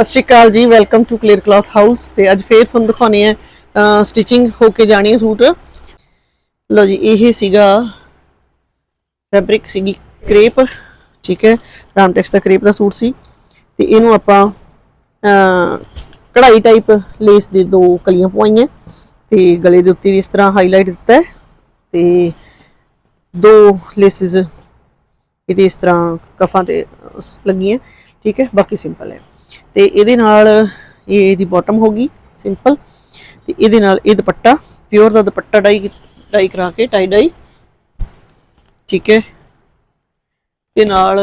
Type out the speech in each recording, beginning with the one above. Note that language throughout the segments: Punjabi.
ਸਤਿ ਸ਼੍ਰੀ ਅਕਾਲ ਜੀ welcome to clear cloth house ਤੇ ਅੱਜ ਫੇਰ ਤੁਹਾਨੂੰ ਦਿਖਾਉਣੀ ਹੈ ਸਟਿਚਿੰਗ ਹੋ ਕੇ ਜਾਣੀ ਹੈ ਸੂਟ। ਲਓ ਜੀ, ਇਹ ਸੀਗਾ ਫੈਬਰਿਕ ਸੀਗੀ ਕ੍ਰੇਪ, ਠੀਕ ਹੈ, ਰਾਮਟੈਕਸ ਦਾ ਕ੍ਰੇਪ ਦਾ ਸੂਟ ਸੀ ਤੇ ਇਹਨੂੰ ਆਪਾਂ ਕਢਾਈ ਟਾਈਪ ਲੇਸ ਦੇ ਦੋ ਕਲੀਆਂ ਪਵਾਈਆਂ ਤੇ ਗਲੇ ਦੇ ਉੱਤੇ ਵੀ ਇਸ ਤਰ੍ਹਾਂ ਹਾਈਲਾਈਟ ਦਿੱਤਾ ਹੈ ਤੇ ਦੋ ਲੇਸਿਸ ਇਹਦੇ ਇਸ ਤਰ੍ਹਾਂ ਕਫਾਂ ਤੇ ਲੱਗੀਆਂ, ਠੀਕ ਹੈ, ਬਾਕੀ ਸਿੰਪਲ ਹੈ। ਤੇ ਇਹਦੇ ਨਾਲ ਇਹ ਇਹਦੀ ਬਾਟਮ ਹੋਗੀ ਸਿੰਪਲ ਤੇ ਇਹਦੇ ਨਾਲ ਇਹ ਦੁਪੱਟਾ ਪਿਓਰ ਦਾ ਦੁਪੱਟਾ ਡਾਈ ਡਾਈ ਕਰਾ ਕੇ ਟਾਈ ਡਾਈ ਠੀਕ ਹੈ। ਤੇ ਨਾਲ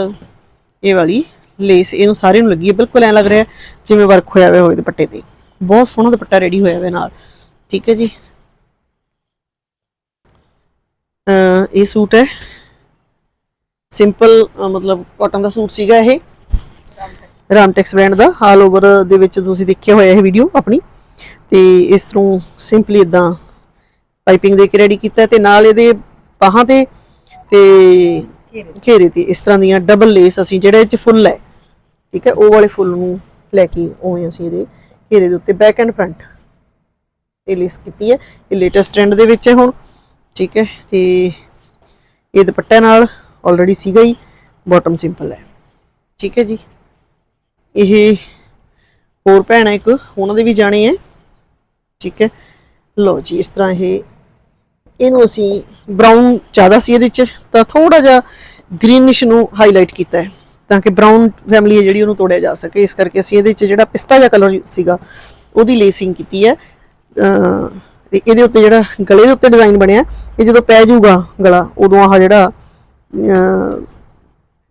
ਇਹ ਵਾਲੀ ਲੇਸ ਇਹਨੂੰ ਸਾਰੇ ਨੂੰ ਲੱਗੀ ਹੈ। ਬਿਲਕੁਲ ਐ ਲੱਗ ਰਿਹਾ ਜਿਵੇਂ ਵਰਕ ਹੋਇਆ ਹੋਇਆ ਹੋਵੇ ਦੁਪੱਟੇ ਤੇ। ਬਹੁਤ ਸੋਹਣਾ ਦੁਪੱਟਾ ਰੈਡੀ ਹੋਇਆ ਹੋਇਆ ਨਾਲ। ਠੀਕ ਹੈ ਜੀ। ਅਹ ਇਹ ਸੂਟ ਹੈ। ਸਿੰਪਲ ਮਤਲਬ ਕਾਟਨ ਦਾ ਸੂਟ ਸੀਗਾ ਇਹ। ਰਾਮਟੈਕਸ ਬ੍ਰਾਂਡ ਦਾ ਆਲ ਓਵਰ ਦੇ ਵਿੱਚ ਤੁਸੀਂ ਦੇਖਿਆ ਹੋਇਆ ਇਹ ਵੀਡੀਓ ਆਪਣੀ। ਤੇ ਇਸ ਤਰ੍ਹਾਂ ਸਿੰਪਲੀ ਇਦਾਂ ਪਾਈਪਿੰਗ ਦੇ ਕੇ ਰੈਡੀ ਕੀਤਾ ਤੇ ਨਾਲ ਇਹਦੇ ਬਾਹਾਂ ਤੇ ਤੇ ਘੇਰੇ ਤੇ ਇਸ ਤਰ੍ਹਾਂ ਦੀਆਂ ਡਬਲ ਲੇਸ ਅਸੀਂ ਜਿਹੜੇ ਚ ਫੁੱਲ ਹੈ, ਠੀਕ ਹੈ, ਉਹ ਵਾਲੇ ਫੁੱਲ ਨੂੰ ਲੈ ਕੇ ਉਵੇਂ ਅਸੀਂ ਇਹਦੇ ਘੇਰੇ ਦੇ ਉੱਤੇ ਬੈਕ ਐਂਡ ਫਰੰਟ ਇਹ ਲੇਸ ਕੀਤੀ ਹੈ। ਇਹ ਲੇਟੈਸਟ ਟ੍ਰੈਂਡ ਦੇ ਵਿੱਚ ਹੈ ਹੁਣ, ਠੀਕ ਹੈ, ਤੇ ਇਹ ਦੁਪੱਟੇ ਨਾਲ ਆਲਰੇਡੀ ਸੀਗਾ ਹੀ ਬਾਟਮ ਸਿੰਪਲ ਹੈ। ਠੀਕ ਹੈ ਜੀ। ਇਹ ਹੋਰ ਭੈਣ ਹੈ ਇੱਕ, ਉਹਨਾਂ ਦੇ ਵੀ ਜਾਣੇ ਹੈ ਠੀਕ ਹੈ। ਲਓ ਜੀ, ਇਸ ਤਰ੍ਹਾਂ ਇਹ, ਇਹਨੂੰ ਅਸੀਂ ਬ੍ਰਾਊਨ ਜ਼ਿਆਦਾ ਸੀ ਇਹਦੇ ਚ, ਤਾਂ ਥੋੜਾ ਜਿਹਾ ਗ੍ਰੀਨਿਸ਼ ਨੂੰ ਹਾਈਲਾਈਟ ਕੀਤਾ ਹੈ, ਤਾਂ ਕਿ ਬ੍ਰਾਊਨ ਫੈਮਿਲੀ ਹੈ ਜਿਹੜੀ ਉਹਨੂੰ ਤੋੜਿਆ ਜਾ ਸਕੇ। ਇਸ ਕਰਕੇ ਅਸੀਂ ਇਹਦੇ ਚ ਜਿਹੜਾ ਪਿਸਤਾ ਜਿਹਾ ਕਲਰ ਸੀਗਾ, ਉਹਦੀ ਲੇਸਿੰਗ ਕੀਤੀ ਹੈ। ਤੇ ਇਹਦੇ ਉੱਤੇ ਜਿਹੜਾ ਗਲੇ ਦੇ ਉੱਤੇ ਡਿਜ਼ਾਈਨ ਬਣਿਆ, ਇਹ ਜਦੋਂ ਪੈ ਜਾਊਗਾ ਗਲਾ, ਉਦੋਂ ਆਹ ਜਿਹੜਾ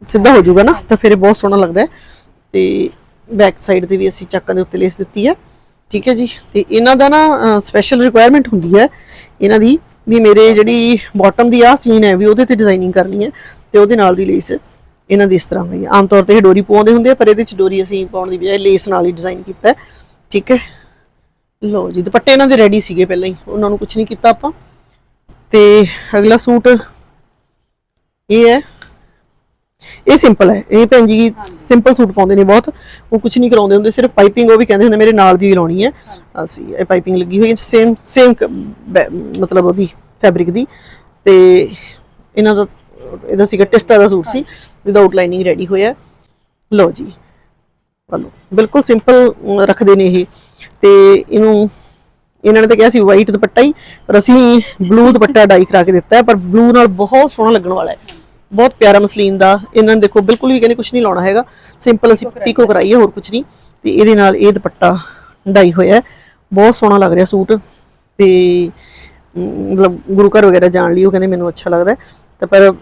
ਸਿੱਧਾ ਹੋ ਜਾਊਗਾ ਨਾ, ਤਾਂ ਫਿਰ ਇਹ ਬਹੁਤ ਸੋਹਣਾ ਲੱਗਦਾ ਹੈ। ਤੇ ਬੈਕ ਸਾਈਡ ਤੇ ਵੀ ਅਸੀਂ ਚੱਕਾਂ ਦੇ ਉੱਤੇ ਲੇਸ ਦਿੱਤੀ ਹੈ ਠੀਕ ਹੈ ਜੀ? ਤੇ ਇਹਨਾਂ ਦਾ ਨਾ ਸਪੈਸ਼ਲ ਰਿਕੁਆਇਰਮੈਂਟ ਹੁੰਦੀ ਹੈ। ਇਹਨਾਂ ਦੀ ਵੀ ਮੇਰੇ ਜਿਹੜੀ ਬਾਟਮ ਦੀ ਆ ਸੀਨ ਹੈ ਵੀ ਉਹਦੇ ਤੇ ਡਿਜ਼ਾਈਨਿੰਗ ਕਰਨੀ ਹੈ ਤੇ ਉਹਦੇ ਨਾਲ ਦੀ ਲੇਸ ਇਹਨਾਂ ਦੀ ਇਸ ਤਰ੍ਹਾਂ ਹੋਈ ਹੈ। ਆਮ ਤੌਰ ਤੇ ਇਹ ਡੋਰੀ ਪਾਉਂਦੇ ਹੁੰਦੇ ਆ, ਪਰ ਇਹਦੇ ਚ ਡੋਰੀ ਅਸੀਂ ਪਾਉਣ ਦੀ ਬਜਾਏ ਲੇਸ ਨਾਲ ਹੀ ਡਿਜ਼ਾਈਨ ਕੀਤਾ ਠੀਕ ਹੈ? ਲਓ ਜੀ, ਦੁਪੱਟੇ ਇਹਨਾਂ ਦੇ ਰੈਡੀ ਸੀਗੇ ਪਹਿਲਾਂ ਹੀ। ਉਹਨਾਂ ਨੂੰ ਕੁਝ ਨਹੀਂ ਕੀਤਾ ਆਪਾਂ। ਤੇ ਅਗਲਾ ਸੂਟ ਇਹ ਹੈ। ਇਹ ਸਿੰਪਲ ਹੈ। ਇਹ ਭੈਣ ਜੀ ਸਿੰਪਲ ਸੂਟ ਪਾਉਂਦੇ ਨੇ ਬਹੁਤ। ਉਹ ਕੁਝ ਨਹੀਂ ਕਰਾਉਂਦੇ ਹੁੰਦੇ ਸਿਰਫ ਪਾਈਪਿੰਗ ਉਹ ਵੀ ਕਹਿੰਦੇ ਹੁੰਦੇ ਮੇਰੇ ਨਾਲ ਦੀ ਲਾਉਣੀ ਹੈ। ਅਸੀਂ ਇਹ ਪਾਈਪਿੰਗ ਲੱਗੀ ਹੋਈ ਹੈ ਸੇਮ ਸੇਮ ਮਤਲਬ ਉਹਦੀ ਫੈਬਰਿਕ ਦੀ। ਤੇ ਇਹਨਾਂ ਦਾ ਇਹਦਾ ਸੀਗਾ ਟਿਸਟਾ ਦਾ ਸੂਟ ਸੀ ਵਿਦ ਆਊਟਲਾਈਨਿੰਗ ਰੈਡੀ ਹੋਇਆ। ਲਓ ਜੀ ਹਲੋ ਬਿਲਕੁਲ ਸਿੰਪਲ ਰੱਖਦੇ ਨੇ ਇਹ। ਤੇ ਇਹਨੂੰ ਇਹਨਾਂ ਨੇ ਤਾਂ ਕਿਹਾ ਸੀ ਵਾਈਟ ਦੁਪੱਟਾ ਹੀ ਪਰ ਅਸੀਂ ਬਲੂ ਦੁਪੱਟਾ ਡਾਈ ਕਰਾ ਕੇ ਦਿੱਤਾ ਹੈ ਪਰ ਬਲੂ ਨਾਲ ਬਹੁਤ ਸੋਹਣਾ ਲੱਗਣ ਵਾਲਾ ਹੈ। ਬਹੁਤ ਪਿਆਰਾ ਮਸਲੀਨ ਦਾ ਇਹਨਾਂ ਨੇ ਦੇਖੋ ਬਿਲਕੁਲ ਵੀ ਕਹਿੰਦੇ ਕੁਝ ਨਹੀਂ ਲਾਉਣਾ ਹੈਗਾ। ਸਿੰਪਲ ਅਸੀਂ ਪੀਕੋ ਕਰਾਈ ਹੈ ਹੋਰ ਕੁਝ ਨਹੀਂ। ਤੇ ਇਹਦੇ ਨਾਲ ਇਹ ਦੁਪੱਟਾ ਡਾਈ ਹੋਇਆ ਬਹੁਤ ਸੋਹਣਾ ਲੱਗ ਰਿਹਾ ਸੂਟ। ਤੇ ਮਤਲਬ ਗੁਰੂ ਘਰ ਵਗੈਰਾ ਜਾਣ ਲਈ ਉਹ ਕਹਿੰਦੇ ਮੈਨੂੰ ਅੱਛਾ ਲੱਗਦਾ। ਤੇ ਪਰ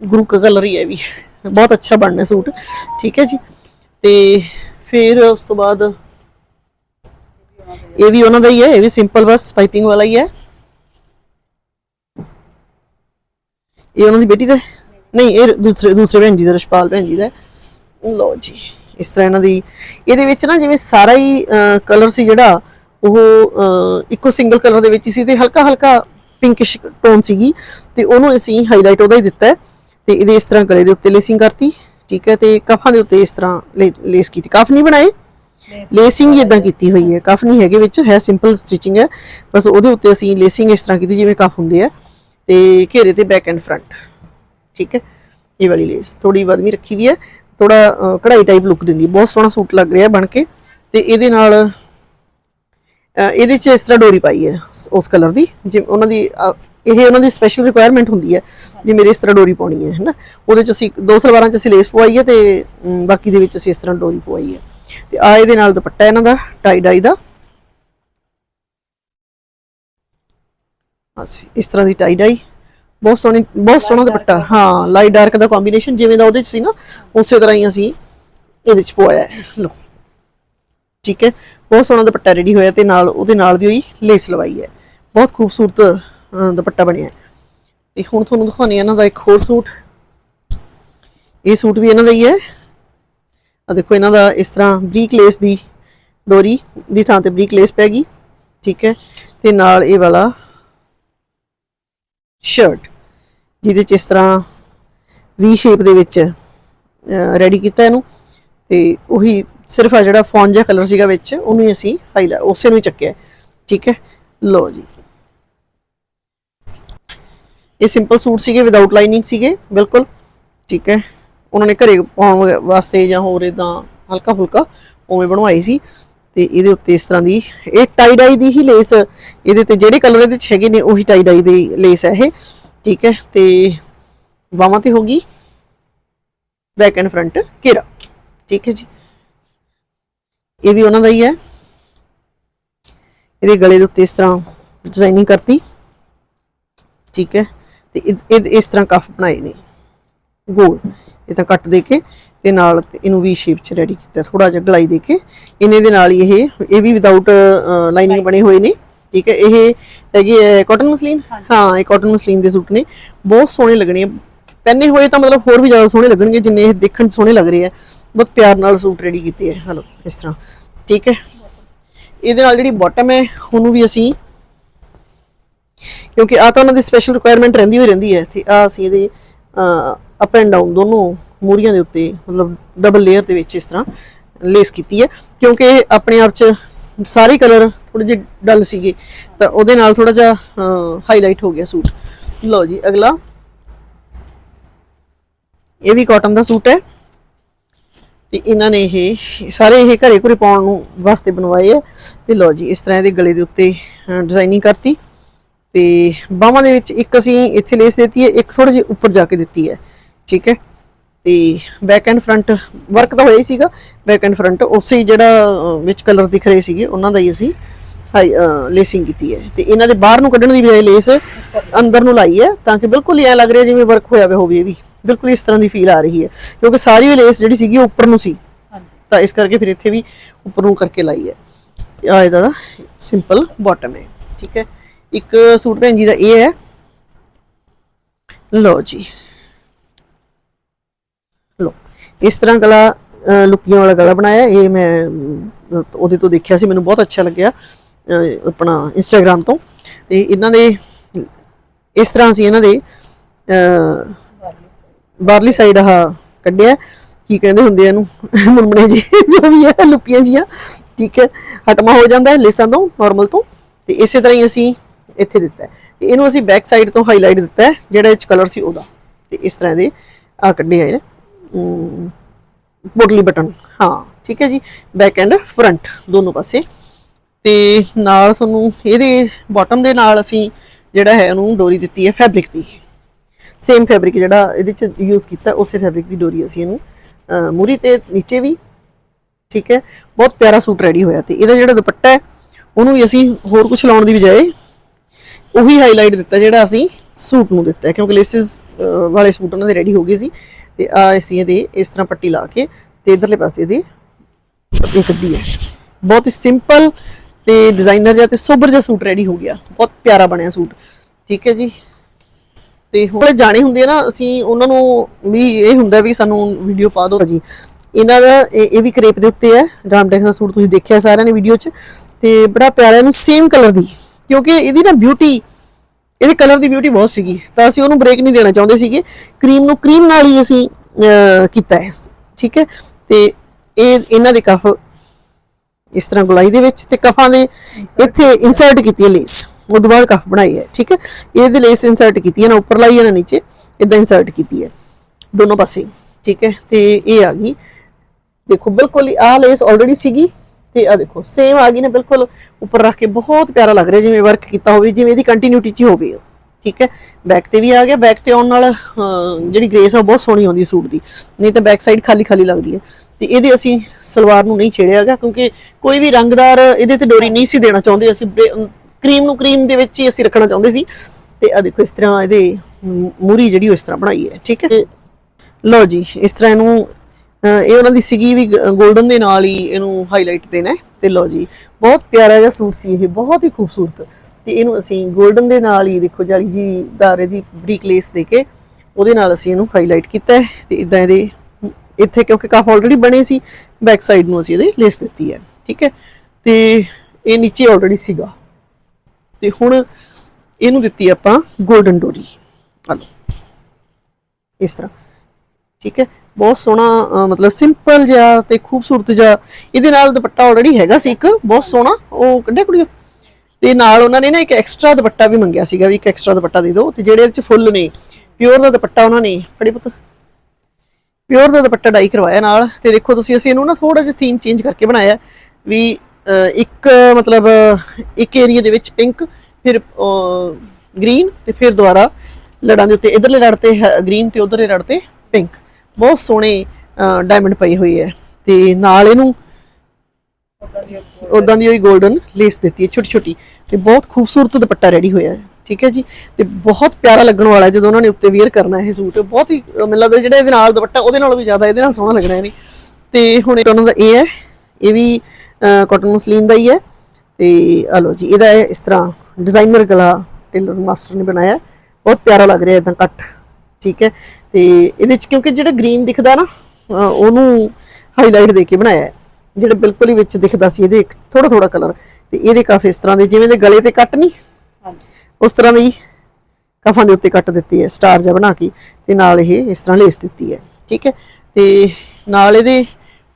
ਗੁਰੂ ਕਾ ਕਲਰ ਹੀ ਹੈ ਵੀ। ਬਹੁਤ ਅੱਛਾ ਬਣਨਾ ਸੂਟ। ਠੀਕ ਹੈ ਜੀ। ਤੇ ਫਿਰ ਉਸ ਤੋਂ ਬਾਅਦ ਇਹ ਵੀ ਉਹਨਾਂ ਦਾ ਹੀ ਹੈ ਇਹ ਵੀ ਸਿੰਪਲ ਬਸ ਪਾਈਪਿੰਗ ਵਾਲਾ ਹੀ ਹੈ। ਇਹ ਉਹਨਾਂ ਦੀ ਬੇਟੀ ਦਾ ਹੈ? ਨਹੀਂ ਇਹ ਦੂਸਰੇ ਦੂਸਰੇ ਭੈਣ ਜੀ ਦਾ ਰਸ਼ਪਾਲ ਭੈਣ ਜੀ ਦਾ। ਲਓ ਜੀ ਇਸ ਤਰ੍ਹਾਂ ਇਹਨਾਂ ਦੀ ਇਹਦੇ ਵਿੱਚ ਨਾ ਜਿਵੇਂ ਸਾਰਾ ਹੀ ਕਲਰ ਸੀ ਜਿਹੜਾ ਉਹ ਇੱਕੋ ਸਿੰਗਲ ਕਲਰ ਦੇ ਵਿੱਚ ਸੀ ਤੇ ਹਲਕਾ ਹਲਕਾ ਪਿੰਕਿਸ਼ ਟੋਨ ਸੀਗੀ ਤੇ ਉਹਨੂੰ ਅਸੀਂ ਹਾਈਲਾਈਟ ਉਹਦਾ ਹੀ ਦਿੱਤਾ ਤੇ ਇਹਦੇ ਇਸ ਤਰ੍ਹਾਂ ਗਲੇ ਦੇ ਉੱਤੇ ਲੇਸਿੰਗ ਕਰਤੀ ਠੀਕ ਹੈ ਤੇ ਕਫਾਂ ਦੇ ਉੱਤੇ ਇਸ ਤਰ੍ਹਾਂ ਲੇਸ ਕੀਤੀ। ਕਫ ਨਹੀਂ ਬਣਾਏ। ਲੇਸਿੰਗ ਇਦਾਂ ਕੀਤੀ ਹੋਈ ਹੈ। ਕਫ ਨਹੀਂ ਹੈਗੇ ਵਿੱਚ ਹੈ ਸਿੰਪਲ ਸਟਿਚਿੰਗ ਹੈ। ਬਸ ਉਹਦੇ ਉੱਤੇ ਅਸੀਂ ਲੇਸਿੰਗ ਇਸ ਤਰ੍ਹਾਂ ਕੀਤੀ ਜਿਵੇਂ ਕਫ ਹੁੰਦੇ ਆ। ਤੇ ਘੇਰੇ ਤੇ ਬੈਕ ਐਂਡ ਫਰੰਟ ਠੀਕ ਹੈ? ਇਹ ਵਾਲੀ ਲੇਸ ਥੋੜੀ ਵਧਵੀਂ ਰੱਖੀ ਵੀ ਹੈ। ਥੋੜਾ ਕਢਾਈ ਟਾਈਪ ਲੁੱਕ ਦਿੰਦੀ ਬਹੁਤ ਸੋਹਣਾ ਸੂਟ ਲੱਗ ਰਿਹਾ ਬਣ ਕੇ। ਤੇ ਇਹਦੇ ਨਾਲ ਇਹਦੇ 'ਚ ਇਸ ਤਰ੍ਹਾਂ ਡੋਰੀ ਪਾਈ ਹੈ ਉਸ- ਕਲਰ ਦੀ। ਜਿਵੇਂ ਉਹਨਾਂ ਦੀ ਇਹ ਉਹਨਾਂ ਦੀ ਸਪੈਸ਼ਲ ਰਿਕੁਆਇਰਮੈਂਟ ਹੁੰਦੀ ਹੈ ਵੀ ਮੇਰੇ ਇਸ ਤਰ੍ਹਾਂ ਡੋਰੀ ਪਾਉਣੀ ਹੈ, ਹੈਨਾ? ਉਹਦੇ 'ਚ ਅਸੀਂ, ਦੋ ਸਲਵਾਰਾਂ 'ਚ ਅਸੀਂ ਲੇਸ ਪਵਾਈ ਹੈ ਤੇ ਬਾਕੀ ਦੇ ਵਿੱਚ ਅਸੀਂ ਇਸ ਤਰ੍ਹਾਂ ਡੋਰੀ ਪਵਾਈ ਹੈ। ਤੇ ਆ ਇਹਦੇ ਨਾਲ ਦੁਪੱਟਾ ਇਹਨਾਂ ਦਾ ਟਾਈ ਡਾਈ ਦਾ। ਅਸੀਂ ਇਸ ਤਰ੍ਹਾਂ ਦੀ ਟਾਈ ਡਾਈ ਬਹੁਤ ਸੋਹਣੀ ਬਹੁਤ ਸੋਹਣਾ ਦੁਪੱਟਾ ਹਾਂ ਲਾਈਟ ਡਾਰਕ ਦਾ ਕੰਬੀਨੇਸ਼ਨ ਜਿਵੇਂ ਦਾ ਉਹਦੇ 'ਚ ਸੀ ਨਾ ਉਸੇ ਤਰ੍ਹਾਂ ਹੀ ਅਸੀਂ ਇਹਦੇ 'ਚ ਪਵਾਇਆ ਹੈ। ਲਓ ਠੀਕ ਹੈ ਬਹੁਤ ਸੋਹਣਾ ਦੁਪੱਟਾ ਰੈਡੀ ਹੋਇਆ ਤੇ ਨਾਲ ਉਹਦੇ ਨਾਲ ਵੀ ਹੋਈ ਲੇਸ ਲਵਾਈ ਹੈ। ਬਹੁਤ ਖੂਬਸੂਰਤ ਦੁਪੱਟਾ ਬਣਿਆ। ਤੇ ਹੁਣ ਤੁਹਾਨੂੰ ਦਿਖਾਉਂਦੇ ਆ ਇਹਨਾਂ ਦਾ ਇੱਕ ਹੋਰ ਸੂਟ। ਇਹ ਸੂਟ ਵੀ ਇਹਨਾਂ ਦਾ ਹੀ ਹੈ। ਆ ਦੇਖੋ ਇਹਨਾਂ ਦਾ ਇਸ ਤਰ੍ਹਾਂ ਬਰੀਕ ਲੇਸ ਦੀ ਡੋਰੀ ਦੀ ਥਾਂ ਤੇ ਬਰੀਕ ਲੇਸ ਪੈ ਗਈ ਠੀਕ ਹੈ ਤੇ ਨਾਲ ਇਹ ਵਾਲਾ ਸ਼ਰਟ ਜਿਹਦੇ ਚ ਇਸ ਤਰ੍ਹਾਂ ਵੀ ਸ਼ੇਪ ਦੇ ਵਿੱਚ ਰੈਡੀ ਕੀਤਾ ਇਹਨੂੰ। ਤੇ ਉਹੀ ਸਿਰਫ ਆ ਜਿਹੜਾ ਫੌਂਜਾ ਕਲਰ ਸੀਗਾ ਵਿੱਚ, ਉਹਨੂੰ ਹੀ ਅਸੀਂ ਹਾਈਲਾਈਟ ਉਸੇ ਨੂੰ ਹੀ ਚੱਕਿਆ। ਠੀਕ ਹੈ? ਲੋ ਜੀ। ਇਹ ਸਿੰਪਲ ਸੂਟ ਸੀਗੇ ਵਿਦਆਊਟ ਲਾਈਨਿੰਗ ਸੀਗੇ, ਬਿਲਕੁਲ। ਠੀਕ ਹੈ? ਉਹਨਾਂ ਨੇ ਘਰੇ ਪਾਉਣ ਵਾਸਤੇ ਜਾਂ ਹੋਰ ਇਦਾਂ ਹਲਕਾ ਫੁਲਕਾ ਉਵੇਂ ਬਣਵਾਈ ਸੀ। ਤੇ ਇਹਦੇ ਉੱਤੇ ਇਸ ਤਰ੍ਹਾਂ ਦੀ, ਇਹ ਟਾਈ ਡਾਈ ਦੀ ਹੀ ਲੇਸ ਇਹਦੇ ਤੇ ਜਿਹੜੇ ਕਲਰ ਇਹਦੇ ਚ ਹੈਗੇ ਨੇ, ਉਹੀ ਟਾਈ ਡਾਈ ਦੀ ਲੇਸ ਹੈ ਇਹ। ਠੀਕ ਹੈ, ਤੇ ਬਾਹਾਂ ਤੇ ਹੋਗੀ ਬੈਕ ਐਂਡ ਫਰੰਟ ਘੇਰਾ। ਠੀਕ ਹੈ ਜੀ। ਇਹ ਵੀ ਉਹਨਾਂ ਦਾ ਹੀ ਹੈ। ਇਹਦੇ ਗਲੇ ਦੇ ਉੱਤੇ ਇਸ ਤਰ੍ਹਾਂ ਡਿਜ਼ਾਈਨਿੰਗ ਕਰਤੀ। ਠੀਕ ਹੈ, ਤੇ ਇਹ ਇਸ ਤਰ੍ਹਾਂ ਕਫ ਬਣਾਏ ਨੇ। ਗੋਲ ਇਹ ਤਾਂ ਕੱਟ ਦੇ ਕੇ ਤੇ ਨਾਲ ਇਹਨੂੰ ਵੀ ਸ਼ੇਪ ਚ ਰੈਡੀ ਕੀਤਾ। ਥੋੜਾ ਜਿਹਾ ਗਲਾਈ ਦੇ ਕੇ। ਇਹਨੇ ਦੇ ਨਾਲ ਹੀ ਇਹ ਇਹ ਵੀ ਵਿਦਆਊਟ ਲਾਈਨਿੰਗ ਬਣੇ ਹੋਏ ਨੇ। ਠੀਕ ਹੈ ਇਹ ਹੈਗੀ ਹੈ ਕਾਟਨ ਮਸਲੀਨ ਹਾਂ ਇਹ ਕਾਟਨ ਮਸਲੀਨ ਦੇ ਸੂਟ ਨੇ। ਬਹੁਤ ਸੋਹਣੇ ਲੱਗਣੇ ਆ। ਪਹਿਨੇ ਹੋਏ ਤਾਂ ਮਤਲਬ ਹੋਰ ਵੀ ਜ਼ਿਆਦਾ ਸੋਹਣੇ ਲੱਗਣਗੇ ਜਿੰਨੇ ਇਹ ਦੇਖਣ 'ਚ ਸੋਹਣੇ ਲੱਗ ਰਹੇ ਆ। ਬਹੁਤ ਪਿਆਰ ਨਾਲ ਸੂਟ ਰੈਡੀ ਕੀਤੇ ਹੈ ਹਲੋ ਇਸ ਤਰ੍ਹਾਂ। ਠੀਕ ਹੈ। ਇਹਦੇ ਨਾਲ ਜਿਹੜੀ ਬਾਟਮ ਹੈ ਉਹਨੂੰ ਵੀ ਅਸੀਂ ਕਿਉਂਕਿ ਆ ਤਾਂ ਉਹਨਾਂ ਦੀ ਸਪੈਸ਼ਲ ਰਿਕੁਆਇਰਮੈਂਟ ਰਹਿੰਦੀ ਹੋਈ ਰਹਿੰਦੀ ਹੈ। ਤੇ ਆ ਅਸੀਂ ਇਹਦੇ ਅਪ ਐਂਡ ਡਾਊਨ ਦੋਨੋਂ ਮੂਰੀਆਂ ਦੇ ਉੱਤੇ ਮਤਲਬ ਡਬਲ ਲੇਅਰ ਦੇ ਵਿੱਚ ਇਸ ਤਰ੍ਹਾਂ ਲੇਸ ਕੀਤੀ ਹੈ। ਕਿਉਂਕਿ ਆਪਣੇ ਆਪ ਚ ਸਾਰੇ ਕਲਰ ਥੋੜੇ ਜਿਹੇ ਡਲ ਸੀਗੇ, ਤਾਂ ਉਹਦੇ ਨਾਲ ਥੋੜਾ ਜਿਹਾ ਹਾਈਲਾਈਟ ਹੋ ਗਿਆ ਸੂਟ। ਲਓ ਜੀ, ਅਗਲਾ। ਇਹ ਵੀ ਕਾਟਨ ਦਾ ਸੂਟ ਹੈ। ਤੇ ਇਹਨਾਂ ਨੇ ਇਹ, ਸਾਰੇ ਇਹ ਘਰੇ ਘਰੇ ਪਾਉਣ ਨੂੰ ਵਾਸਤੇ ਬਣਵਾਏ ਆ। ਤੇ ਲਓ ਜੀ, ਇਸ ਤਰ੍ਹਾਂ ਇਹਦੇ ਗਲੇ ਦੇ ਉੱਤੇ ਡਿਜ਼ਾਈਨਿੰਗ ਕਰਤੀ। ਤੇ ਬਾਹਾਂ ਦੇ ਵਿੱਚ ਇੱਕ ਅਸੀਂ ਇੱਥੇ ਲੇਸ ਦਿੱਤੀ ਹੈ, ਇੱਕ ਥੋੜਾ ਜਿਹੀ ਉੱਪਰ ਜਾ ਕੇ ਦਿੱਤੀ ਹੈ। ਠੀਕ ਹੈ? ਤੇ ਬੈਕ ਐਂਡ ਫਰੰਟ ਵਰਕ ਤਾਂ ਹੋਇਆ ਹੀ ਸੀਗਾ। ਬੈਕ ਐਂਡ ਫਰੰਟ ਉਸੇ ਜਿਹੜਾ ਵਿੱਚ ਕਲਰ ਦਿਖ ਰਹੇ ਸੀਗੇ, ਉਹਨਾਂ ਦਾ ਹੀ ਅਸੀਂ ਹਾਈ ਲੇਸਿੰਗ ਕੀਤੀ ਹੈ। ਤੇ ਇਹਨਾਂ ਦੇ ਬਾਹਰ ਨੂੰ ਕੱਢਣ ਦੀ ਬਜਾਏ ਲੇਸ ਅੰਦਰ ਨੂੰ ਲਾਈ ਹੈ ਤਾਂ ਕਿ ਬਿਲਕੁਲ ਐ ਲੱਗ ਰਿਹਾ ਜਿਵੇਂ ਵਰਕ ਹੋਇਆ ਹੋਵੇ ਵੀ। ਬਿਲਕੁਲ ਇਸ ਤਰ੍ਹਾਂ ਦੀ ਫੀਲ ਆ ਰਹੀ ਹੈ। ਕਿਉਂਕਿ ਸਾਰੀ ਲੇਸ ਜਿਹੜੀ ਸੀਗੀ ਉੱਪਰ ਨੂੰ ਸੀ। ਤਾਂ ਇਸ ਕਰਕੇ ਫਿਰ ਇੱਥੇ ਵੀ ਉੱਪਰ ਨੂੰ ਕਰਕੇ ਲਾਈ ਹੈ। ਆ ਇਹਦਾ ਸਿੰਪਲ ਬਾਟਮ ਹੈ। ਠੀਕ ਹੈ। ਇੱਕ ਸੂਟ ਭੈਣ ਜੀ ਦਾ ਇਹ ਹੈ। ਲਓ ਜੀ। ਲੋ ਇਸ ਤਰ੍ਹਾਂ ਗਲਾ ਲੁੱਕੀਆਂ ਵਾਲਾ ਗਲਾ ਬਣਾਇਆ। ਇਹ ਮੈਂ ਉਹਦੇ ਤੋਂ ਦੇਖਿਆ ਸੀ। ਮੈਨੂੰ ਬਹੁਤ ਅੱਛਾ ਲੱਗਿਆ। ਆਪਣਾ ਇੰਸਟਾਗ੍ਰam ਤੋਂ। ਤੇ ਇਹਨਾਂ ਦੇ ਇਸ ਤਰ੍ਹਾਂ ਅਸੀਂ ਇਹਨਾਂ ਦੇ ਅਹ, ਬਾਹਰਲੀ ਸਾਈਡ ਆਹ ਕੱਢਿਆ। ਕੀ ਕਹਿੰਦੇ ਹੁੰਦੇ ਆ ਇਹਨੂੰ? ਮੁਰਮਣੇ ਜੀ ਜੋ ਵੀ ਹੈ ਲੁੱਪੀਆਂ ਜੀਆਂ। ਠੀਕ ਹੈ। ਹਟਮਾ ਹੋ ਜਾਂਦਾ ਹੈ ਲੇਸਾਂ ਤੋਂ ਨਾਰਮਲ ਤੋਂ। ਤੇ ਇਸੇ ਤਰ੍ਹਾਂ ਹੀ ਅਸੀਂ ਇੱਥੇ ਦਿੱਤਾ ਹੈ। ਤੇ ਇਹਨੂੰ ਅਸੀਂ ਬੈਕ ਸਾਈਡ ਤੋਂ ਹਾਈਲਾਈਟ ਦਿੱਤਾ ਜਿਹੜਾ ਇਹ ਚ ਕਲਰ ਸੀ ਉਹਦਾ। ਤੇ ਇਸ ਤਰ੍ਹਾਂ ਦੇ ਆ ਕੱਢੇ ਆਏ ਨੇ। ਪੋਟਲੀ ਬਟਨ। ਹਾਂ ਠੀਕ ਹੈ ਜੀ। ਬੈਕ ਐਂਡ ਫਰੰਟ ਦੋਨੋਂ ਪਾਸੇ। ਤੇ ਨਾਲ ਤੁਹਾਨੂੰ ਇਹਦੇ ਬਾਟਮ ਦੇ ਨਾਲ ਅਸੀਂ ਜਿਹੜਾ ਹੈ ਉਹਨੂੰ ਡੋਰੀ ਦਿੱਤੀ ਹੈ ਫੈਬਰਿਕ ਦੀ। ਸੇਮ ਫੈਬਰਿਕ ਜਿਹੜਾ ਇਹਦੇ ਚ ਯੂਜ਼ ਕੀਤਾ ਉਸੇ ਫੈਬਰਿਕ ਦੀ ਡੋਰੀ ਅਸੀਂ ਇਹਨੂੰ ਅਹ, ਮੂਰੀ ਤੇ ਨੀਚੇ ਵੀ ਠੀਕ ਹੈ ਬਹੁਤ ਪਿਆਰਾ ਸੂਟ ਰੈਡੀ ਹੋਇਆ ਤੇ ਇਹਦਾ ਜਿਹੜਾ ਦੁਪੱਟਾ ਹੈ ਉਹਨੂੰ ਵੀ ਅਸੀਂ ਹੋਰ ਕੁਝ ਲਾਉਣ ਦੀ ਬਜਾਏ ਉਹੀ ਹਾਈਲਾਈਟ ਦਿੱਤਾ ਜਿਹੜਾ ਅਸੀਂ ਸੂਟ ਨੂੰ ਦਿੱਤਾ ਕਿਉਂਕਿ ਲੇਸਿਸ ਵਾਲੇ ਸੂਟ ਉਹਨਾਂ ਦੇ ਰੈਡੀ ਹੋ ਗਏ ਸੀ ਤੇ ਆ ਅਸੀਂ ਇਹਦੇ ਇਸ ਤਰ੍ਹਾਂ ਪੱਟੀ ਲਾ ਕੇ ਤੇ ਇਧਰਲੇ ਪਾਸੇ ਇਹਦੇ ਇਹ ਕੱਢੀ ਹੈ। ਬਹੁਤ ਹੀ ਸਿੰਪਲ ਤੇ ਡਿਜ਼ਾਈਨਰ ਜਿਹਾ ਤੇ ਸੋਬਰ ਜਿਹਾ ਸੂਟ ਰੈਡੀ ਹੋ ਗਿਆ। ਬਹੁਤ ਪਿਆਰਾ ਬਣਿਆ ਸੂਟ। ਠੀਕ ਹੈ ਜੀ। ਤੇ ਹੁਣ ਜਾਣੇ ਹੁੰਦੇ ਆ ਨਾ, ਅਸੀਂ ਉਹਨਾਂ ਨੂੰ ਵੀ ਇਹ ਹੁੰਦਾ ਵੀ ਸਾਨੂੰ ਵੀਡੀਓ ਪਾ ਦਿਓ ਜੀ। ਇਹਨਾਂ ਦਾ ਇਹ ਇਹ ਵੀ ਕਰੇਪ ਦੇ ਉੱਤੇ ਹੈ। ਰਾਮਟੈਕਸ ਦਾ ਸੂਟ ਤੁਸੀਂ ਦੇਖਿਆ ਸਾਰਿਆਂ ਨੇ ਵੀਡੀਓ 'ਚ। ਤੇ ਬੜਾ ਪਿਆਰਾ ਇਹਨੂੰ ਸੇਮ ਕਲਰ ਦੀ। ਕਿਉਂਕਿ ਇਹਦੀ ਨਾ ਬਿਊਟੀ ਇਹਦੇ ਕਲਰ ਦੀ ਬਿਊਟੀ ਬਹੁਤ ਸੀਗੀ। ਤਾਂ ਅਸੀਂ ਉਹਨੂੰ ਬ੍ਰੇਕ ਨਹੀਂ ਦੇਣਾ ਚਾਹੁੰਦੇ ਸੀਗੇ। ਕਰੀਮ ਨੂੰ ਕਰੀਮ ਨਾਲ ਹੀ ਅਸੀਂ ਕੀਤਾ ਹੈ। ਠੀਕ ਹੈ। ਤੇ ਇਹ, ਇਹਨਾਂ ਦੇ ਕਫ ਇਸ ਤਰ੍ਹਾਂ ਗੁਲਾਈ ਦੇ ਵਿੱਚ ਤੇ ਕਫਾਂ ਦੇ ਇੱਥੇ ਇਨਸਰਟ ਕੀਤੀ ਹੈ ਲੇਸ ਉਹ ਤੋਂ ਬਾਅਦ ਕਫ ਬਣਾਈ ਹੈ, ਠੀਕ ਹੈ? ਇਹਦੇ ਲੇਸ ਇਨਸਰਟ ਕੀਤੀ ਹੈ ਨਾ, ਉੱਪਰ ਲਾਈ ਹੈ ਨਾ ਨੀਚੇ ਇਦਾਂ ਇਨਸਰਟ ਕੀਤੀ ਹੈ। ਦੋਨੋਂ ਪਾਸੇ, ਠੀਕ ਹੈ? ਤੇ ਇਹ ਆ ਗਈ। ਦੇਖੋ, ਬਿਲਕੁਲ ਹੀ ਆਹ ਲੇਸ ਆਲਰੇਡੀ ਸੀਗੀ ਤੇ ਆ ਦੇਖੋ ਸੇਮ ਆ ਗਈ ਨਾ, ਬਿਲਕੁਲ ਉੱਪਰ ਰੱਖ ਕੇ ਬਹੁਤ ਪਿਆਰਾ ਲੱਗ ਰਿਹਾ, ਜਿਵੇਂ ਵਰਕ ਕੀਤਾ ਹੋਵੇ, ਜਿਵੇਂ ਇਹਦੀ ਕੰਟੀਨਿਊਟੀ ਚ ਹੋਵੇ ਠੀਕ ਹੈ? ਬੈਕ ਤੇ ਵੀ ਆ ਗਿਆ ਬੈਕ ਤੇ ਆਉਣ ਨਾਲ ਜਿਹੜੀ ਗ੍ਰੇਸ ਆ ਬਹੁਤ ਸੋਹਣੀ ਆਉਂਦੀ ਸੂਟ ਦੀ। ਨਹੀਂ ਤਾਂ ਬੈਕ ਸਾਈਡ ਖਾਲੀ ਖਾਲੀ ਲੱਗਦੀ ਹੈ। ਤੇ ਇਹਦੇ ਅਸੀਂ ਸਲਵਾਰ ਨੂੰ ਨਹੀਂ ਛੇੜਿਆਗਾ ਕਿਉਂਕਿ ਕੋਈ ਵੀ ਰੰਗਦਾਰ ਇਹਦੇ ਤੇ ਡੋਰੀ ਨਹੀਂ ਸੀ ਦੇਣਾ ਚਾਹੁੰਦੇ। ਅਸੀਂ ਕਰੀਮ ਨੂੰ ਕਰੀਮ ਦੇ ਵਿੱਚ ਹੀ ਅਸੀਂ ਰੱਖਣਾ ਚਾਹੁੰਦੇ ਸੀ। ਤੇ ਆ ਦੇਖੋ ਇਸ ਤਰ੍ਹਾਂ ਇਹਦੇ ਮੂਰੀ ਜਿਹੜੀ ਉਹ ਇਸ ਤਰ੍ਹਾਂ ਬਣਾਈ ਹੈ ਠੀਕ ਹੈ? ਲਓ ਜੀ ਇਸ ਤਰ੍ਹਾਂ ਇਹਨੂੰ ਇਹ ਉਹਨਾਂ ਦੀ ਸੀਗੀ ਵੀ 골ਡਨ ਦੇ ਨਾਲ ਹੀ ਇਹਨੂੰ ਹਾਈਲਾਈਟ ਦੇਣਾ ਹੈ। ਤੇ ਲਓ ਜੀ, ਬਹੁਤ ਪਿਆਰਾ ਜਿਹਾ ਸੂਟ ਸੀ ਇਹ, ਬਹੁਤ ਹੀ ਖੂਬਸੂਰਤ। ਤੇ ਇਹਨੂੰ ਅਸੀਂ 골ਡਨ ਦੇ ਨਾਲ ਹੀ ਦੇਖੋ, ਜਾਲੀ ਜੀ ਦਾਰੇ ਦੀ ਬਰੀਕ ਲੇਸ ਦੇ ਕੇ ਉਹਦੇ ਨਾਲ ਅਸੀਂ ਇਹਨੂੰ ਹਾਈਲਾਈਟ ਕੀਤਾ ਹੈ ਤੇ ਇਦਾਂ ਇਹਦੇ ਇੱਥੇ ਕਿਉਂਕਿ ਕਾਫ ਆਲਰੇਡੀ ਬਣੇ ਸੀ ਬੈਕ ਸਾਈਡ ਨੂੰ ਅਸੀਂ ਇਹਦੇ ਲੇਸ ਦਿੱਤੀ ਹੈ, ਠੀਕ ਹੈ? ਤੇ ਇਹ ਨੀਚੇ ਆਲਰੇਡੀ ਸੀਗਾ। ਤੇ ਹੁਣ ਇਹਨੂੰ ਦਿੱਤੀ ਆਪਾਂ 골ਡਨ ਡੋਰੀ ਆ ਇਸ ਤਰ੍ਹਾਂ। ਠੀਕ ਹੈ? ਬਹੁਤ ਸੋਹਣਾ ਮਤਲਬ ਸਿੰਪਲ ਜਿਹਾ ਤੇ ਖੂਬਸੂਰਤ ਜਿਹਾ ਇਹਦੇ ਨਾਲ ਦੁਪੱਟਾ ਆਲਰੇਡੀ ਹੈਗਾ ਸੀ ਇੱਕ, ਬਹੁਤ ਸੋਹਣਾ, ਉਹ ਕੱਢਿਆ ਕੁੜੀਓ? ਤੇ ਨਾਲ ਉਹਨਾਂ ਨੇ ਨਾ ਇੱਕ ਐਕਸਟਰਾ ਦੁਪੱਟਾ ਵੀ ਮੰਗਿਆ ਸੀਗਾ, ਵੀ ਇੱਕ ਐਕਸਟਰਾ ਦੁਪੱਟਾ ਦੇ ਦਿਓ, ਤੇ ਜਿਹੜੇ ਇਹਦੇ ਚ ਫੁੱਲ ਨੇ ਪਿਓਰ ਦਾ ਦੁਪੱਟਾ ਉਹਨਾਂ ਨੇ, ਫੜੇ ਪੁੱਤ। ਪਿਓਰ ਦਾ ਦੁਪੱਟਾ ਡਾਈ ਕਰਵਾਇਆ ਨਾਲ, ਤੇ ਦੇਖੋ ਤੁਸੀਂ, ਅਸੀਂ ਇਹਨੂੰ ਨਾ ਥੋੜਾ ਜਿਹਾ ਥੀਮ ਚੇਂਜ ਕਰਕੇ ਬਣਾਇਆ, ਵੀ ਇੱਕ, ਮਤਲਬ, ਇੱਕ ਏਰੀਆ ਦੇ ਵਿੱਚ ਪਿੰਕ ਫਿਰ ਗ੍ਰੀਨ ਤੇ ਫਿਰ ਦੁਬਾਰਾ ਲੜਾਂ ਦੇ ਉੱਤੇ, ਇਧਰਲੇ ਲੜ ਤੇ ਗ੍ਰੀਨ ਤੇ ਉਧਰਲੇ ਲੜ ਤੇ ਪਿੰਕ ਬਹੁਤ ਸੋਹਣੇ ਡਾਇਮੰਡ ਪਈ ਹੋਈ ਹੈ। ਤੇ ਨਾਲ ਇਹਨੂੰ ਉਦਾਂ ਦੀ ਹੋਈ 골ਡਨ ਲੇਸ ਦਿੱਤੀ ਹੈ, ਛੋਟੀ ਛੋਟੀ। ਤੇ ਬਹੁਤ ਖੂਬਸੂਰਤ ਦੁਪੱਟਾ ਰੈਡੀ ਹੋਇਆ ਹੈ, ਠੀਕ ਹੈ ਜੀ? ਤੇ ਬਹੁਤ ਪਿਆਰਾ ਲੱਗਣ ਵਾਲਾ ਜਦੋਂ ਉਹਨਾਂ ਨੇ ਉੱਤੇ ਵੇਅਰ ਕਰਨਾ ਇਹ ਸੂਟ। ਬਹੁਤ ਹੀ, ਅਹ, ਮੈਨੂੰ ਲੱਗਦਾ ਜਿਹੜਾ ਇਹਦੇ ਨਾਲ ਦੁਪੱਟਾ, ਉਹਦੇ ਨਾਲੋਂ ਵੀ ਜ਼ਿਆਦਾ ਇਹਦੇ ਨਾਲ ਸੋਹਣਾ ਲੱਗਣਾ ਇਹਨੇ। ਤੇ ਹੁਣ ਇੱਕ ਉਹਨਾਂ ਦਾ ਇਹ ਹੈ, ਇਹ ਵੀ ਕਾਟਨ ਮਸਲੀਨ ਦਾ ਹੀ ਹੈ। ਤੇ ਆ ਲਓ ਜੀ, ਇਹਦਾ ਇਸ ਤਰ੍ਹਾਂ ਡਿਜ਼ਾਈਨਰ ਗਲਾ ਟੇਲਰ ਮਾਸਟਰ ਨੇ ਬਣਾਇਆ। ਬਹੁਤ ਪਿਆਰਾ ਲੱਗ ਰਿਹਾ ਇਦਾਂ ਕੱਟ। ਠੀਕ ਹੈ? ਤੇ ਇਹਦੇ ਚ ਕਿਉਂਕਿ ਜਿਹੜਾ ਗ੍ਰੀਨ ਦਿਖਦਾ ਨਾ ਉਹਨੂੰ ਹਾਈਲਾਈਟ ਦੇ ਕੇ ਬਣਾਇਆ ਜਿਹੜਾ ਬਿਲਕੁਲ ਹੀ ਵਿੱਚ ਦਿਖਦਾ ਸੀ ਇਹਦੇ ਥੋੜਾ ਥੋੜਾ ਕਲਰ ਤੇ ਇਹਦੇ ਕਾਫੀ ਇਸ ਤਰ੍ਹਾਂ ਦੇ ਜਿਵੇਂ ਦੇ ਗਲੇ ਤੇ ਕੱਟ ਨਹੀਂ ਉਸ ਤਰ੍ਹਾਂ ਦੀ ਕਫਾਂ ਦੇ ਉੱਤੇ ਕੱਟ ਦਿੱਤੀ ਹੈ ਸਟਾਰ ਜਿਹਾ ਬਣਾ ਕੇ ਤੇ ਨਾਲ ਇਹ ਇਸ ਤਰ੍ਹਾਂ ਲੇਸ ਦਿੱਤੀ ਹੈ। ਠੀਕ ਹੈ? ਤੇ ਨਾਲ ਇਹਦੇ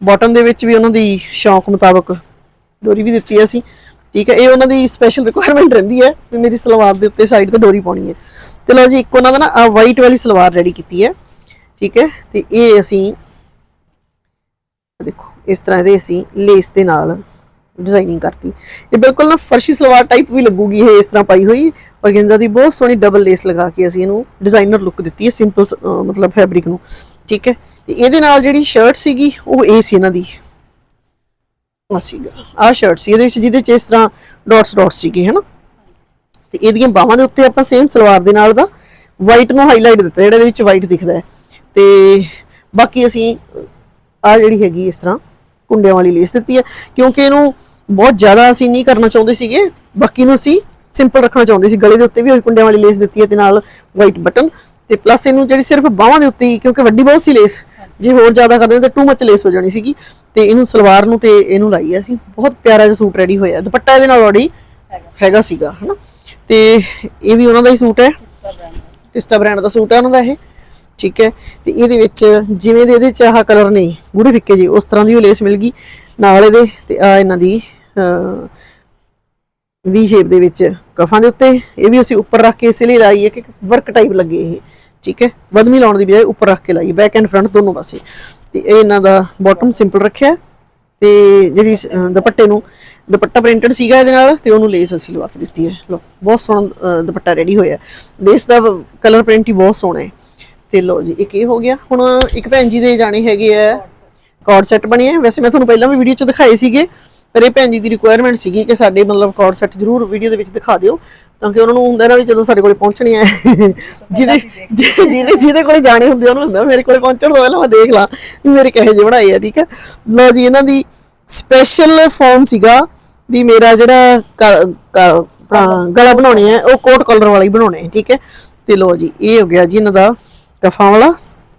ਬਾਟਮ ਦੇ ਵਿੱਚ ਵੀ ਉਹਨਾਂ ਦੀ ਸ਼ੌਂਕ ਮੁਤਾਬਕ ਡੋਰੀ ਵੀ ਦਿੱਤੀ ਹੈ ਅਸੀਂ। ਠੀਕ ਹੈ, ਇਹ ਉਹਨਾਂ ਦੀ ਸਪੈਸ਼ਲ ਰਿਕੁਆਇਰਮੈਂਟ ਰਹਿੰਦੀ ਹੈ ਵੀ ਮੇਰੀ ਸਲਵਾਰ ਦੇ ਉੱਤੇ ਸਾਈਡ ਤੇ ਡੋਰੀ ਪਾਉਣੀ ਹੈ। ਤੇ ਲਓ ਜੀ, ਇੱਕ ਉਹਨਾਂ ਦਾ ਨਾ ਵਾਈਟ ਵਾਲੀ ਸਲਵਾਰ ਰੈਡੀ ਕੀਤੀ ਹੈ। ਠੀਕ ਹੈ, ਤੇ ਇਹ ਅਸੀਂ ਦੇਖੋ, ਇਸ ਤਰ੍ਹਾਂ ਇਹਦੇ ਅਸੀਂ ਲੇਸ ਦੇ ਨਾਲ ਡਿਜ਼ਾਈਨਿੰਗ ਕਰਤੀ। ਇਹ ਬਿਲਕੁਲ ਨਾ ਫਰਸ਼ੀ ਸਲਵਾਰ ਟਾਈਪ ਵੀ ਲੱਗੂਗੀ ਇਹ ਇਸ ਤਰ੍ਹਾਂ ਪਾਈ ਹੋਈ। ਔਰਗੈਂਜ਼ਾ ਦੀ ਬਹੁਤ ਸੋਹਣੀ ਡਬਲ ਲੇਸ ਲਗਾ ਕੇ ਅਸੀਂ ਇਹਨੂੰ ਡਿਜ਼ਾਈਨਰ ਲੁੱਕ ਦਿੱਤੀ ਹੈ ਸਿੰਪਲ ਮਤਲਬ ਫੈਬਰਿਕ ਨੂੰ। ਠੀਕ ਹੈ, ਤੇ ਇਹਦੇ ਨਾਲ ਜਿਹੜੀ ਸ਼ਰਟ ਸੀਗੀ, ਉਹ ਇਹ ਸੀ ਇਹਨਾਂ ਦੀ। ਸੀਗਾ। ਆ ਸ਼ਰਟ ਸੀ, ਇਹਦੇ ਵਿੱਚ ਜਿਹਦੇ ਚ ਇਸ ਤਰ੍ਹਾਂ ਡਾਟਸ ਡਾਟਸ ਸੀਗੇ, ਹਨਾ? ਤੇ ਇਹਦੀਆਂ ਬਾਹਾਂ ਦੇ ਉੱਤੇ ਆਪਾਂ ਸੇਮ ਸਲਵਾਰ ਦੇ ਨਾਲ ਦਾ ਵਾਈਟ ਨੂੰ ਹਾਈਲਾਈਟ ਦਿੱਤਾ, ਜਿਹੜਾ ਇਹਦੇ ਵਿੱਚ ਵਾਈਟ ਦਿਖਦਾ ਹੈ। ਤੇ ਬਾਕੀ ਅਸੀਂ ਆ ਜਿਹੜੀ ਹੈਗੀ ਇਸ ਤਰ੍ਹਾਂ ਕੁੰਡਿਆਂ ਵਾਲੀ ਲੇਸ ਦਿੱਤੀ ਹੈ, ਕਿਉਂਕਿ ਇਹਨੂੰ ਬਹੁਤ ਜ਼ਿਆਦਾ ਅਸੀਂ ਨਹੀਂ ਕਰਨਾ ਚਾਹੁੰਦੇ ਸੀਗੇ। ਬਾਕੀ ਨੂੰ ਅਸੀਂ ਸਿੰਪਲ ਰੱਖਣਾ ਚਾਹੁੰਦੇ ਸੀ। ਗਲੇ ਦੇ ਉੱਤੇ ਵੀ ਕੁੰਡਿਆਂ ਵਾਲੀ ਲੇਸ ਦਿੱਤੀ ਹੈ ਤੇ ਨਾਲ ਵਾਈਟ ਬਟਨ ਤੇ ਪਲੱਸ ਇਹਨੂੰ ਜਿਹੜੀ ਸਿਰਫ ਬਾਹਾਂ ਦੇ ਉੱਤੇ ਹੀ, ਕਿਉਂਕਿ ਵੱਡੀ ਬਹੁਤ ਸੀ ਲੇਸ ਜੇ ਹੋਰ ਜ਼ਿਆਦਾ ਕਰਦੇ ਤਾਂ ਟੂ ਮੱਚ ਲੇਸ ਹੋ ਜਾਣੀ ਸੀਗੀ ਤੇ ਇਹਨੂੰ ਸਲਵਾਰ ਨੂੰ ਤੇ ਇਹਨੂੰ ਲਾਈ ਅਸੀਂ। ਬਹੁਤ ਪਿਆਰਾ ਜਿਹਾ ਸੂਟ ਰੈਡੀ ਹੋਇਆ। ਦੁਪੱਟਾ ਇਹਦੇ ਨਾਲ ਆਲਰੇਡੀ ਹੈਗਾ ਸੀਗਾ, ਹਨਾ? ਤੇ ਇਹ ਵੀ ਉਹਨਾਂ ਦਾ ਹੀ ਸੂਟ ਹੈ। ਟਿਸਟਾ ਬ੍ਰਾਂਡ ਦਾ ਸੂਟ ਹੈ ਉਹਨਾਂ ਦਾ ਇਹ। ਠੀਕ ਹੈ। ਤੇ ਇਹਦੇ ਵਿੱਚ ਜਿਵੇਂ ਦੇ ਇਹਦੇ ਚ ਆਹ ਕਲਰ ਨੇ ਗੂੜੇ ਫਿੱਕੇ ਜੀ, ਉਸ ਤਰ੍ਹਾਂ ਦੀ ਉਹ ਲੇਸ ਮਿਲ ਗਈ। ਨਾਲ ਇਹਦੇ ਤੇ ਆ ਇਹਨਾਂ ਦੀ ਵੀ ਸ਼ੇਪ ਦੇ ਵਿੱਚ ਕਫਾਂ ਦੇ ਉੱਤੇ। ਇਹ ਵੀ ਅਸੀਂ ਉੱਪਰ ਰੱਖ ਕੇ ਇਸ ਲਈ ਲਾਈ ਹੈ ਕਿ ਵਰਕ ਟਾਈਪ ਲੱਗੇ ਇਹ। ਠੀਕ ਹੈ? ਵਧਮੀ ਲਾਉਣ ਦੀ ਬਜਾਏ ਉੱਪਰ ਰੱਖ ਕੇ ਲਾਈਏ ਬੈਕ ਐਂਡ ਫਰੰਟ ਦੋਨੋਂ ਪਾਸੇ। ਤੇ ਇਹ ਇਹਨਾਂ ਦਾ ਬਾਟਮ ਸਿੰਪਲ ਰੱਖਿਆ। ਤੇ ਜਿਹੜੀ ਦੁਪੱਟੇ ਨੂੰ, ਦੁਪੱਟਾ ਪ੍ਰਿੰਟਡ ਸੀਗਾ ਇਹਦੇ ਨਾਲ ਤੇ ਉਹਨੂੰ ਲੇਸ ਅਸੀਂ ਲਵਾ ਕੇ ਦਿੱਤੀ ਹੈ। ਲੋ ਬਹੁਤ ਸੋਹਣਾ ਦੁਪੱਟਾ ਰੈਡੀ ਹੋਇਆ। ਲੇਸ ਦਾ ਕਲਰ ਪ੍ਰਿੰਟ ਹੀ ਬਹੁਤ ਸੋਹਣਾ ਹੈ। ਤੇ ਲੋ ਜੀ, ਇੱਕ ਇਹ ਹੋ ਗਿਆ। ਹੁਣ ਇੱਕ ਭੈਣ ਜੀ ਦੇ ਜਾਣੇ ਹੈਗੇ ਆ। ਕਾਰਡ ਸੈੱਟ ਬਣੇ ਆ। ਵੈਸੇ ਮੈਂ ਤੁਹਾਨੂੰ ਪਹਿਲਾਂ ਵੀ ਵੀਡੀਓ 'ਚ ਦਿਖਾਏ ਸੀਗੇ। ਪਰ ਇਹ ਭੈਣ ਜੀ ਦੀ ਰਿਕੁਆਇਰਮੈਂਟ ਸੀਗੀ ਕਿ ਸਾਡੇ ਮਤਲਬ ਕਾਰਡ ਸੈੱਟ ਜ਼ਰੂਰ ਵੀਡੀਓ ਦੇ ਵਿੱਚ ਦਿਖਾ ਦਿਓ, ਤਾਂ ਕਿ ਉਹਨਾਂ ਨੂੰ ਹੁੰਦਾ ਨਾ ਵੀ ਜਦੋਂ ਸਾਡੇ ਕੋਲੇ ਪਹੁੰਚਣੇ ਆ ਜਿਹਦੇ ਜਿਹਦੇ ਜਿਹਦੇ ਕੋਲੇ ਜਾਣੇ ਹੁੰਦੇ ਉਹਨੂੰ ਹੁੰਦਾ ਮੇਰੇ ਕੋਲੇ ਪਹੁੰਚਣ ਤੋਂ ਪਹਿਲਾਂ ਮੈਂ ਦੇਖ ਲਾਂ ਵੀ ਮੇਰੇ ਕਹੇ ਜਿਹੇ ਬਣਾਏ ਆ, ਠੀਕ ਹੈ ਲਓ ਜੀ, ਇਹਨਾਂ ਦੀ ਸਪੈਸ਼ਲ ਫੋਨ ਸੀਗਾ ਵੀ ਮੇਰਾ ਜਿਹੜਾ ਗਲਾ ਬਣਾਉਣੀ ਹੈ ਉਹ ਕੋਟ ਕਲਰ ਵਾਲਾ ਹੀ ਬਣਾਉਣੇ ਆ, ਠੀਕ ਹੈ ਤੇ ਲੋ ਜੀ, ਇਹ ਹੋ ਗਿਆ ਜੀ ਇਹਨਾਂ ਦਾ ਕਫਾਂ ਵਾਲਾ।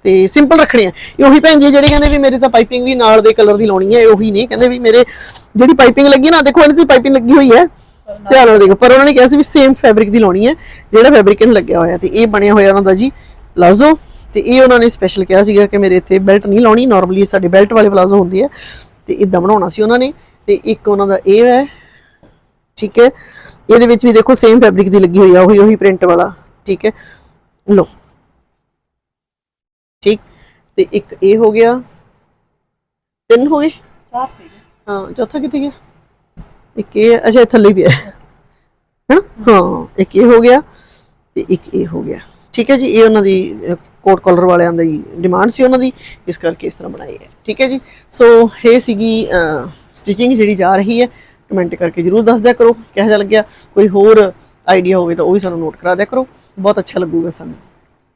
ਤੇ ਸਿੰਪਲ ਰੱਖਣੇ ਆ। ਉਹੀ ਭੈਣ ਜੀ ਜਿਹੜੇ ਕਹਿੰਦੇ ਵੀ ਮੇਰੇ ਤਾਂ ਪਾਈਪਿੰਗ ਵੀ ਨਾਲ ਦੇ ਕਲਰ ਦੀ ਲਾਉਣੀ ਹੈ ਉਹੀ ਨਹੀਂ। ਕਹਿੰਦੇ ਵੀ ਮੇਰੇ ਜਿਹੜੀ ਪਾਈਪਿੰਗ ਲੱਗੀ ਨਾ, ਦੇਖੋ ਇਹਨਾਂ ਦੀ ਪਾਈਪਿੰਗ ਲੱਗੀ ਹੋਈ ਹੈ। ਧਿਆਨ ਨਾਲ ਦੇਖੋ, ਪਰ ਉਹਨਾਂ ਨੇ ਕਿਹਾ ਸੀ ਵੀ ਸੇਮ ਫੈਬਰਿਕ ਦੀ ਲਾਉਣੀ ਹੈ, ਜਿਹੜਾ ਫੈਬਰਿਕ ਇਹਨੂੰ ਲੱਗਿਆ ਹੋਇਆ ਤੇ ਇਹ ਬਣਿਆ ਹੋਇਆ ਉਹਨਾਂ ਦਾ ਜੀ ਪਲਾਜ਼ੋ। ਤੇ ਇਹ ਉਹਨਾਂ ਨੇ ਸਪੈਸ਼ਲ ਕਿਹਾ ਸੀਗਾ ਕਿ ਮੇਰੇ ਇੱਥੇ ਬੈਲਟ ਨਹੀਂ ਲਾਉਣੀ ਨਾਰਮਲੀ ਸਾਡੇ ਬੈਲਟ ਵਾਲੇ ਪਲਾਜ਼ੋ ਹੁੰਦੇ ਹੈ। ਤੇ ਇਦਾਂ ਬਣਾਉਣਾ ਸੀ ਉਹਨਾਂ ਨੇ। ਤੇ ਇੱਕ ਉਹਨਾਂ ਦਾ ਇਹ ਹੈ, ਠੀਕ ਹੈ। ਇਹਦੇ ਵਿੱਚ ਵੀ ਦੇਖੋ ਸੇਮ ਫੈਬਰਿਕ ਦੀ ਲੱਗੀ ਹੋਈ ਆ, ਉਹੀ ਉਹੀ ਪ੍ਰਿੰਟ ਵਾਲਾ, ਠੀਕ ਹੈ। ਲੋ ਠੀਕ? ਤੇ ਇੱਕ ਇਹ ਹੋ ਗਿਆ। ਤਿੰਨ ਹੋ ਗਏ? ਚਾਰ ਸੀਗੇ। ਹਾਂ ਚੌਥਾ ਕਿੱਥੇ ਗਿਆ? ਇੱਕ ਇਹ ਅੱਛਾ ਥੱਲੇ ਹੀ। ਪਿਆ ਹੈਨਾ? ਹਾਂ ਇੱਕ ਇਹ ਹੋ ਗਿਆ ਤੇ ਇੱਕ ਇਹ ਹੋ ਗਿਆ। ਠੀਕ ਹੈ ਜੀ ਇਹ ਉਹਨਾਂ ਦੀ ਕੋਟ ਕਾਲਰ ਵਾਲਿਆਂ ਦੀ ਡਿਮਾਂਡ ਸੀ ਉਹਨਾਂ ਦੀ। ਇਸ ਕਰਕੇ ਇਸ ਤਰ੍ਹਾਂ ਬਣਾਈ ਹੈ। ਠੀਕ ਹੈ ਜੀ? ਸੋ ਇਹ ਸੀਗੀ ਸਟਿਚਿੰਗ ਜਿਹੜੀ ਜਾ ਰਹੀ ਹੈ ਕਮੈਂਟ ਕਰਕੇ ਜਰੂਰ ਦੱਸ ਦਿਆ ਕਰੋ। ਕਿਹੋ ਜਿਹਾ ਲੱਗਿਆ? ਕੋਈ ਹੋਰ ਆਈਡੀਆ ਹੋਵੇ ਤਾਂ ਉਹ ਵੀ ਸਾਨੂੰ ਨੋਟ ਕਰਾ ਦਿਆ ਕਰੋ। ਬਹੁਤ ਅੱਛਾ ਲੱਗੂਗਾ ਸਾਨੂੰ।